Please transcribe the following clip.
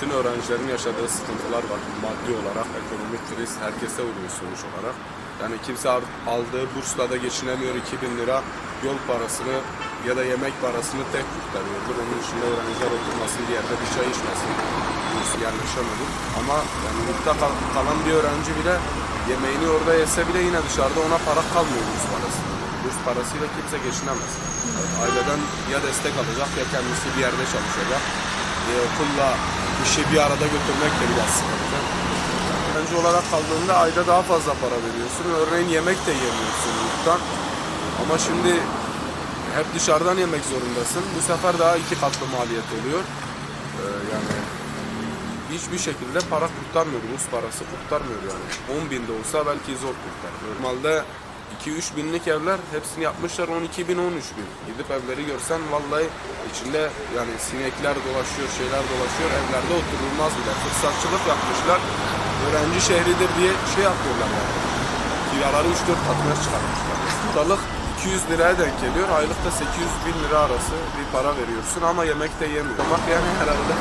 bütün öğrencilerin yaşadığı sıkıntılar var. Maddi olarak, ekonomik kriz herkese vuruyor sonuç olarak. Yani kimse aldığı bursla da geçinemiyor 2000 lira yol parasını ya da yemek parasını tek kurtarıyordur. Onun dışında öğrenciler oturmasın bir yerde bir çay içmesin. Burs yerleşemedi. Ama yani yurtta kal- kalan bir öğrenci bile yemeğini orada yese bile yine dışarıda ona para kalmıyor burs parası. Burs parasıyla kimse geçinemez. Aileden ya destek alacak ya kendisi bir yerde çalışacak. E, okulla işi bir arada götürmek de biraz sıkıntı. Öğrenci olarak kaldığında ayda daha fazla para veriyorsun. Örneğin yemek de yemiyorsun yurttan. Ama şimdi hep dışarıdan yemek zorundasın. Bu sefer daha iki katlı maliyet oluyor. Ee, yani hiçbir şekilde para kurtarmıyor. Rus parası kurtarmıyor yani. 10 bin de olsa belki zor kurtar. Normalde 2-3 binlik evler hepsini yapmışlar 12 bin 13 bin. Gidip evleri görsen vallahi içinde yani sinekler dolaşıyor, şeyler dolaşıyor. Evlerde oturulmaz bile. Fırsatçılık yapmışlar. Öğrenci şehridir diye şey yapıyorlar yani. Kiraları 3-4 katına çıkartmışlar. Haftalık 200 liraya denk geliyor. Aylıkta 800 bin lira arası bir para veriyorsun ama yemek de yemiyor. Bak yani herhalde